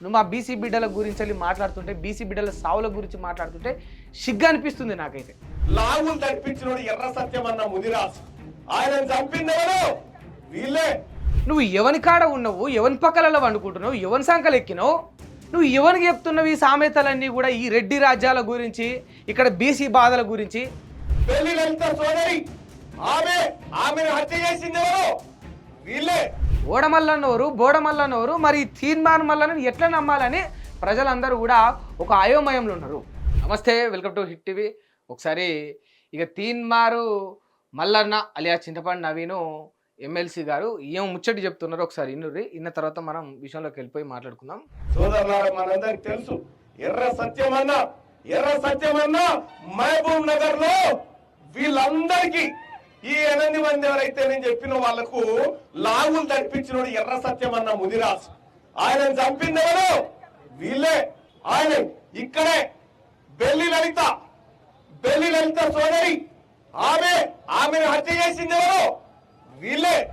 నువ్వు మా బీసీ బిడ్డల గురించి వెళ్ళి మాట్లాడుతుంటే బీసీ బిడ్డల సావుల గురించి మాట్లాడుతుంటే సిగ్గు అనిపిస్తుంది నాకైతే. లాగులు తప్పించినోడు ఎర్ర సత్యం అన్న ముదిరాజు. ఆయన వీళ్ళే. నువ్వు ఎవని కాడ ఉన్నావు ఎవని పక్కలలో వండుకుంటున్నావు ఎవని సంకలు ఎక్కినావు నువ్వు ఎవరికి చెప్తున్నావు ఈ సామెతలన్నీ కూడా ఈ రెడ్డి రాజ్యాల గురించి ఇక్కడ బీసీ బాధల గురించి? ఆమె ఆమెను హత్య చేసింది వీళ్ళే. ఓడమల్లన్నవరు బోడమల్లన్నవరు మరి ఈ తీర్మాన్ మల్లని ఎట్లా నమ్మాలని ప్రజలందరూ కూడా ఒక అయోమయంలో ఉన్నారు. నమస్తే వెల్కమ్ టు హిట్ టీవీ. ఒకసారి ఇక తీన్మారు మల్లన్న అలియా చింతపండు నవీను ఎమ్మెల్సీ గారు ఏం ముచ్చటి చెప్తున్నారు ఒకసారి ఇన్నుర్రి ఇన్న తర్వాత మనం విషయంలోకి వెళ్ళిపోయి మాట్లాడుకుందాం. సోదరులారా మనందరికి తెలుసు ఎర్ర సత్యమన్న ఎర్ర సత్యమన్న మహబూబ్ నగర్లో వీళ్ళందరికీ ఈ ఎనిమిది మంది ఎవరైతే నేను చెప్పిన వాళ్ళకు లాగులు తడిపించినోడు ఎర్ర సత్యమన్న ముదిరాజు. ఆయన చంపింది ఎవరు? వీళ్ళే. ఆయన ఇక్కడే. బెల్లి లలిత. బెల్లి లలిత సోదరి. ఆమె ఆమెను హత్య చేసింది ఎవరు? వీళ్ళే.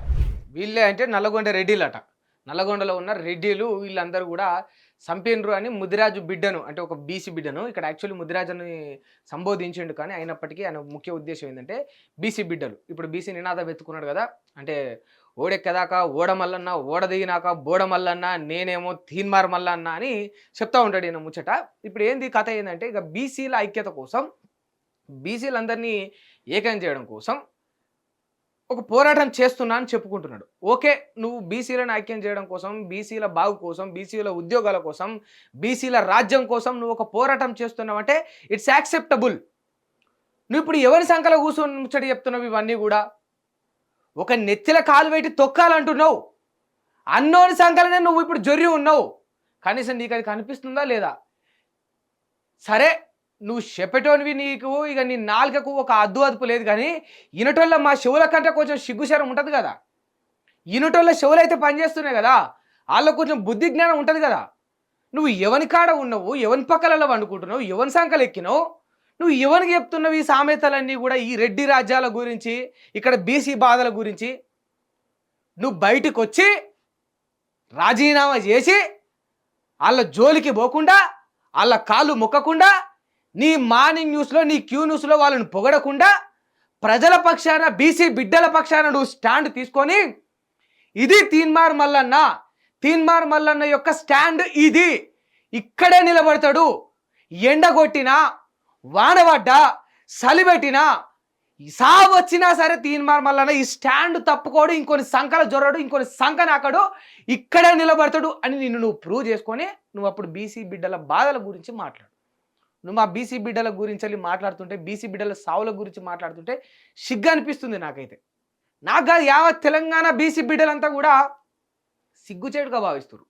వీళ్ళే అంటే నల్లగొండ రెడ్డిలట. నల్లగొండలో ఉన్న రెడ్డిలు వీళ్ళందరూ కూడా సంపేండ్రు అని ముదిరాజు బిడ్డను అంటే ఒక బీసీ బిడ్డను ఇక్కడ యాక్చువల్లీ ముదిరాజుని సంబోధించిండు కానీ అయినప్పటికీ ఆయన ముఖ్య ఉద్దేశం ఏంటంటే బీసీ బిడ్డలు. ఇప్పుడు బీసీ నినాదం ఎత్తుకున్నాడు కదా అంటే ఓడెక్కదాకా ఓడమల్లన్న ఓడదిగినాక బోడమల్లన్న నేనేమో తీన్మార్ మల్లన్న అని చెప్తా ఉంటాడు ఈయన ముచ్చట. ఇప్పుడు ఏంది కథ ఏంటంటే ఇక బీసీల ఐక్యత కోసం బీసీలందరినీ ఏకం చేయడం కోసం ఒక పోరాటం చేస్తున్నా అని చెప్పుకుంటున్నాడు. ఓకే నువ్వు బీసీలను ఐక్యం చేయడం కోసం బీసీల బాగు కోసం బీసీల ఉద్యోగాల కోసం బీసీల రాజ్యం కోసం నువ్వు ఒక పోరాటం చేస్తున్నావు అంటే ఇట్స్ యాక్సెప్టబుల్ నువ్వు ఇప్పుడు ఎవరి సంఖ్యలో కూర్చొని ముచ్చట చెప్తున్నావు ఇవన్నీ కూడా? ఒక నెత్తిల కాలు పెట్టి తొక్కాలంటున్నావు. అన్నోని సంఖలనే నువ్వు ఇప్పుడు జొర్రి ఉన్నావు. కనీసం నీకు అది కనిపిస్తుందా లేదా? సరే నువ్వు చెప్పేటోనివి నీకు ఇక నీ నాలుకకు ఒక అద్దు అదుపు లేదు కానీ ఇనటోళ్ళ మా చెవుల కంటే కొంచెం సిగ్గుశరం ఉంటుంది కదా. ఇనటోళ్ళ చెవులు అయితే పనిచేస్తున్నాయి కదా వాళ్ళకు కొంచెం బుద్ధి జ్ఞానం ఉంటుంది కదా. నువ్వు ఎవని కాడ ఉన్నావు ఎవని పక్కలలో వండుకుంటున్నావు ఎవని సంకలు ఎక్కినావు నువ్వు ఎవరికి చెప్తున్నావు ఈ సామెతలన్నీ కూడా ఈ రెడ్డి రాజ్యాల గురించి ఇక్కడ బీసీ బాధల గురించి? నువ్వు బయటకు వచ్చి రాజీనామా చేసి వాళ్ళ జోలికి పోకుండా వాళ్ళ కాళ్ళు మొక్కకుండా నీ మార్నింగ్ న్యూస్లో నీ క్యూ న్యూస్లో వాళ్ళని పొగడకుండా ప్రజల పక్షాన బీసీ బిడ్డల పక్షాన నువ్వు స్టాండ్ తీసుకొని ఇది తీన్మార్ మల్లన్న. తీన్మార్ మల్లన్న యొక్క స్టాండ్ ఇది. ఇక్కడే నిలబడతాడు. ఎండగొట్టినా వానబడ్డా సలిబెట్టినా సావు వచ్చినా సరే తీన్మార్ మల్లన్న ఈ స్టాండ్ తప్పుకోడు ఇంకొన్ని సంకల జొరడు ఇంకొన్ని సంక నాకడు ఇక్కడే నిలబడతాడు అని నిన్ను నువ్వు ప్రూవ్ చేసుకొని నువ్వు అప్పుడు బీసీ బిడ్డల బాధల గురించి మాట్లాడు. నువ్వు మా బీసీ బిడ్డల గురించి వెళ్ళి మాట్లాడుతుంటే బీసీ బిడ్డల సావుల గురించి మాట్లాడుతుంటే సిగ్గు అనిపిస్తుంది నాకైతే. నాకు కాదు యావత్ తెలంగాణ బీసీ బిడ్డలంతా కూడా సిగ్గుచేటుగా భావిస్తారు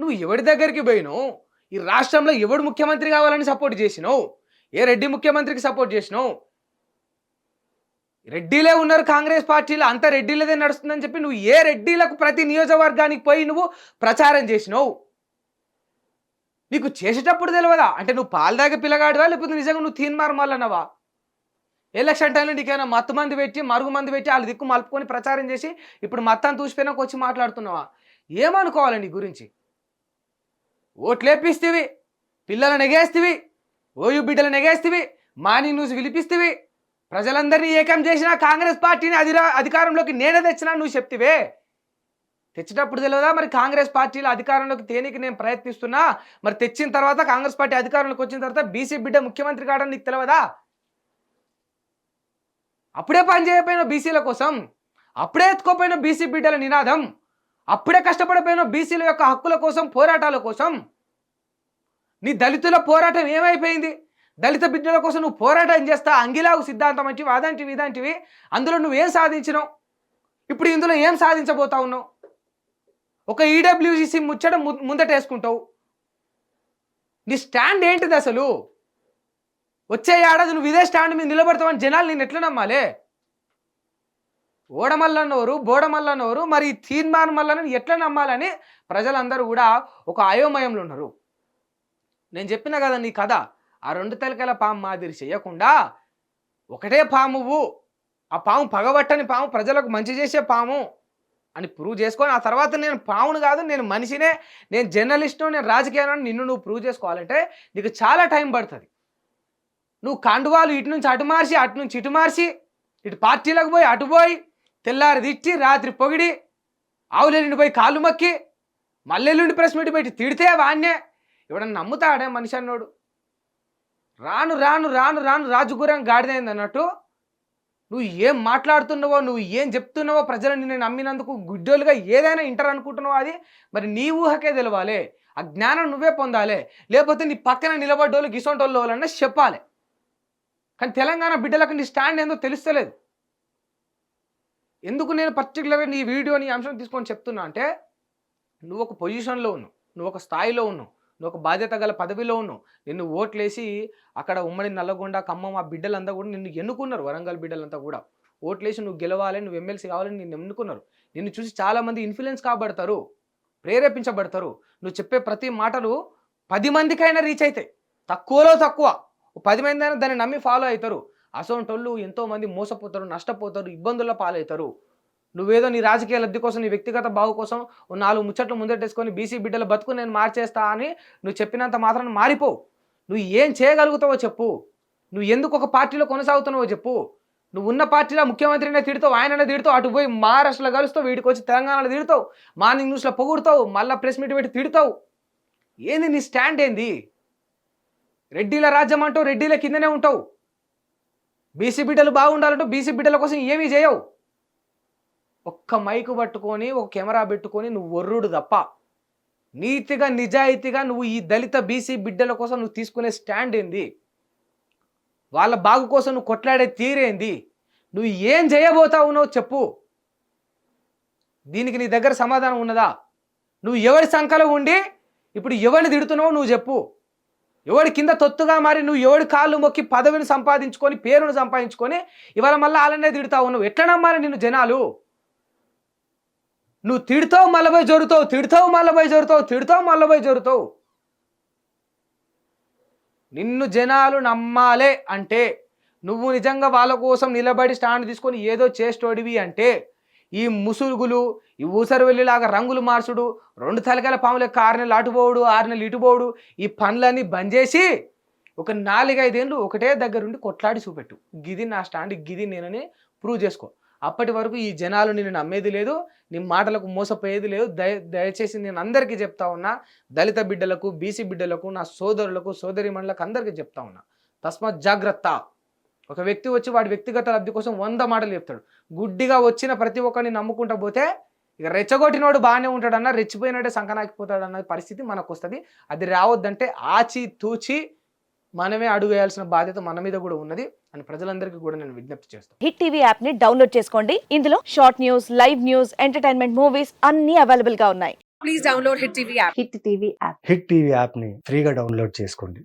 నువ్వు ఎవడి దగ్గరికి పోయినావు? ఈ రాష్ట్రంలో ఎవడు ముఖ్యమంత్రి కావాలని సపోర్ట్ చేసినావు? ఏ రెడ్డి ముఖ్యమంత్రికి సపోర్ట్ చేసినావు? రెడ్డిలే ఉన్నారు కాంగ్రెస్ పార్టీలో అంత రెడ్డిలదే నడుస్తుందని చెప్పి నువ్వు ఏ రెడ్డిలకు ప్రతి నియోజకవర్గానికి పోయి నువ్వు ప్రచారం చేసినావు? నీకు చేసేటప్పుడు తెలియదా అంటే నువ్వు పాలదాగ పిల్లగాడివా? లేకపోతే నిజంగా నువ్వు తీన్మార్ మల్లన్నవా ఎలక్షన్ టైంలో నీకైనా మత్తు మంది పెట్టి మరుగు మంది పెట్టి వాళ్ళ దిక్కు మలుపుకొని ప్రచారం చేసి ఇప్పుడు మత్తాన్ని చూసిపోయినాక వచ్చి మాట్లాడుతున్నావా? ఏమనుకోవాలి నీ గురించి? ఓట్లేపిస్తేవి పిల్లలను ఎగేస్తేవి ఓయు బిడ్డలను ఎగేస్తేవి మార్నింగ్ న్యూస్ విలిపిస్తేవి. ప్రజలందరినీ ఏకం చేసిన కాంగ్రెస్ పార్టీని అధిరా అధికారంలోకి నేనే తెచ్చినా నువ్వు చెప్తివే. తెచ్చేటప్పుడు తెలియదా మరి కాంగ్రెస్ పార్టీలో అధికారంలోకి తేనికి నేను ప్రయత్నిస్తున్నా. మరి తెచ్చిన తర్వాత కాంగ్రెస్ పార్టీ అధికారంలోకి వచ్చిన తర్వాత బీసీ బిడ్డ ముఖ్యమంత్రి కావడం నీకు తెలియదా అప్పుడే పని చేయకపోయిన బీసీల కోసం. అప్పుడే ఎత్తుకోపోయిన బీసీ బిడ్డల నినాదం. అప్పుడే కష్టపడిపోయిన బీసీల యొక్క హక్కుల కోసం పోరాటాల కోసం. నీ దళితుల పోరాటం ఏమైపోయింది? దళిత బిడ్డల కోసం నువ్వు పోరాటం చేస్తా. అంగిలాగు సిద్ధాంతం అంటివి అదంటివి ఇదంటివి. అందులో నువ్వేం సాధించినావు? ఇప్పుడు ఇందులో ఏం సాధించబోతా ఉన్నావు? ఒక ఈడబ్ల్యూసిసి ముచ్చట ము- ముందటేసుకుంటావు. నీ స్టాండ్ ఏంటిది అసలు? వచ్చే ఏడాది నువ్వు ఇదే స్టాండ్ మీద నిలబడతావని జనాలు నేను ఎట్లా నమ్మాలే? ఓడమల్లన్నోరు బోడమల్లన్నోరు మరి తీర్మానం తీర్మాన్ ఎట్లా నమ్మాలని ప్రజలందరూ కూడా ఒక అయోమయంలో ఉన్నారు. నేను చెప్పిన కదా నీ కథ? ఆ రెండు తలకాయల పాము మాదిరి చేయకుండా ఒకటే పామువు ఆ పాము పగబట్టని పాము ప్రజలకు మంచి చేసే పాము. అని ప్రూవ్ చేసుకొని ఆ తర్వాత నేను పావును కాదు నేను మనిషినే నేను జర్నలిస్టు నేను రాజకీయాలను నిన్ను నువ్వు ప్రూవ్ చేసుకోవాలంటే నీకు చాలా టైం పడుతుంది. నువ్వు కండువాలు ఇటు నుంచి అటు మార్చి అటు నుంచి ఇటు మార్చి ఇటు పార్టీలకు పోయి అటు పోయి తెల్లారి తిట్టి రాత్రి పొగిడి ఆవులెల్లుండి పోయి కాళ్ళు మొక్కి మల్లెల్లుండి ప్రెస్ మీట్ పెట్టి తిడితే వాణ్ణే. ఎవడన్నా నమ్ముతాడే మనిషి అన్నోడు? రాను రాను రాను రాను రాజుగురం గాడిదైంది అన్నట్టు నువ్వు ఏం మాట్లాడుతున్నావో నువ్వు ఏం చెప్తున్నావో ప్రజలను నేను నమ్మినందుకు గుడ్డోలుగా ఏదైనా ఇంటర్ అనుకుంటున్నావో అది మరి నీ ఊహకే తెలవాలి. ఆ జ్ఞానం నువ్వే పొందాలి. లేకపోతే నీ పక్కన నిలబడ్డోళ్ళు గిసొంటోళ్ళు వాళ్ళన్నా చెప్పాలి. కానీ తెలంగాణ బిడ్డలకు నీ స్టాండ్ ఏందో తెలుస్తలేదు. ఎందుకు నేను పర్టికులర్గా నీ వీడియోని నీ అంశం తీసుకొని చెప్తున్నా అంటే నువ్వు ఒక పొజిషన్లో ఉన్నావు. నువ్వు ఒక స్థాయిలో ఉన్నావు. నువ్వు ఒక బాధ్యత గల పదవిలో ఉన్నావు. నిన్ను ఓట్లేసి అక్కడ ఉమ్మడి నల్లగొండ ఖమ్మం ఆ బిడ్డలంతా కూడా నిన్ను ఎన్నుకున్నారు. వరంగల్ బిడ్డలంతా కూడా. ఓట్లేసి నువ్వు గెలవాలి నువ్వు ఎమ్మెల్సీ కావాలని నిన్ను ఎన్నుకున్నారు. నిన్ను చూసి చాలామంది ఇన్ఫ్లుయెన్స్ కాబడతారు ప్రేరేపించబడతారు. నువ్వు చెప్పే ప్రతి మాటలు పది మందికైనా రీచ్ అవుతాయి తక్కువలో తక్కువ. పది మంది అయినా దాన్ని నమ్మి ఫాలో అవుతారు. అసోంటోళ్ళు ఎంతోమంది మోసపోతారు నష్టపోతారు ఇబ్బందుల్లో పాలవుతారు. నువ్వేదో నీ రాజకీయ లబ్ధి కోసం నీ వ్యక్తిగత బాగు కోసం ఓ నాలుగు ముచ్చట్లు ముందట్టేసుకొని బీసీ బిడ్డల బతుకు నేను మార్చేస్తా అని నువ్వు చెప్పినంత మాత్రం మారిపో. నువ్వు ఏం చేయగలుగుతావో చెప్పు. నువ్వు ఎందుకు ఒక పార్టీలో కొనసాగుతున్నావో చెప్పు. నువ్వు ఉన్న పార్టీలో ముఖ్యమంత్రినే తిడతావు ఆయననే తిడతావు అటు పోయి మహారాష్ట్రలో కలుస్తావు వీడికి వచ్చి తెలంగాణలో తిడతావు మార్నింగ్ న్యూస్లో పొగుడుతావు మళ్ళీ ప్రెస్ మీట్ పెట్టి తిడతావు. ఏంది నీ స్టాండ్ ఏంది? రెడ్డిల రాజ్యం అంటావు రెడ్డిల కిందనే ఉంటావు. బీసీ బిడ్డలు బాగుండాలంటూ బీసీ బిడ్డల కోసం ఏమీ చేయవు. ఒక్క మైకు పట్టుకొని ఒక కెమెరా పెట్టుకొని నువ్వు ఒర్రుడు తప్ప. నీతిగా నిజాయితీగా నువ్వు ఈ దళిత బీసీ బిడ్డల కోసం నువ్వు తీసుకునే స్టాండ్ ఏంది? వాళ్ళ బాగు కోసం నువ్వు కొట్లాడే తీరేంది నువ్వు ఏం చేయబోతావు నువ్వు చెప్పు. దీనికి నీ దగ్గర సమాధానం ఉన్నదా? నువ్వు ఎవరి సంఖలో ఉండి ఇప్పుడు ఎవరిని తిడుతున్నావో నువ్వు చెప్పు. ఎవడి కింద తొత్తుగా మారి నువ్వు ఎవడి కాళ్ళు మొక్కి పదవిని సంపాదించుకొని పేరును సంపాదించుకొని ఇవాళ మళ్ళీ వాళ్ళనే తిడతావు నువ్వు ఎట్లా నమ్మాలి నిన్ను జనాలు? నువ్వు తిడతావు మళ్ళీ జరుగుతావు తిడతావు మళ్ళీ జరుగుతావు తిడతావు మళ్ళీ జరుగుతావు నిన్ను జనాలు నమ్మాలే అంటే నువ్వు నిజంగా వాళ్ళ కోసం నిలబడి స్టాండ్ తీసుకొని ఏదో చేస్తోడివి అంటే ఈ ముసుగులు ఈ ఊసరవెల్లిలాగా రంగులు మార్చుడు రెండు తలకాయల పాముల ఆరు నెలలు అటుపోవుడు ఆరు నెలలు ఇటుపోవుడు ఈ పనులన్నీ బంద్ చేసి ఒక నాలుగైదేళ్ళు ఒకటే దగ్గరుండి కొట్లాడి చూపెట్టు. గిది నా స్టాండ్ గిది నేనని ప్రూవ్ చేసుకో. అప్పటి వరకు ఈ జనాలు నేను నమ్మేది లేదు నీ మాటలకు మోసపోయేది లేదు. దయ దయచేసి నేను అందరికీ చెప్తా ఉన్నా దళిత బిడ్డలకు బీసీ బిడ్డలకు నా సోదరులకు సోదరిమణులకు అందరికీ చెప్తా ఉన్నా తస్మాత్ జాగ్రత్త. ఒక వ్యక్తి వచ్చి వాడి వ్యక్తిగత లబ్ధి కోసం వంద మాటలు చెప్తాడు. గుడ్డిగా వచ్చిన ప్రతి ఒక్కరిని నమ్ముకుంటా పోతే ఇక రెచ్చగొట్టినోడు బాగానే ఉంటాడన్న రెచ్చిపోయినట్టే సంకనాకిపోతాడు అన్న పరిస్థితి మనకు వస్తుంది అది రావద్దంటే ఆచి తూచి మనమే అడుగు వేయాల్సిన బాధ్యత మన మీద కూడా ఉన్నది అని ప్రజలందరికీ కూడా నేను విజ్ఞప్తి చేస్తాను హిట్ టీవీ యాప్ని డౌన్లోడ్ చేసుకోండి. ఇందులో short news live news entertainment movies అన్ని అవైలబుల్గా ఉన్నాయి. please download Hit TV app. Hit TV app. Hit TV యాప్ని ఫ్రీగా డౌన్లోడ్ చేసుకోండి.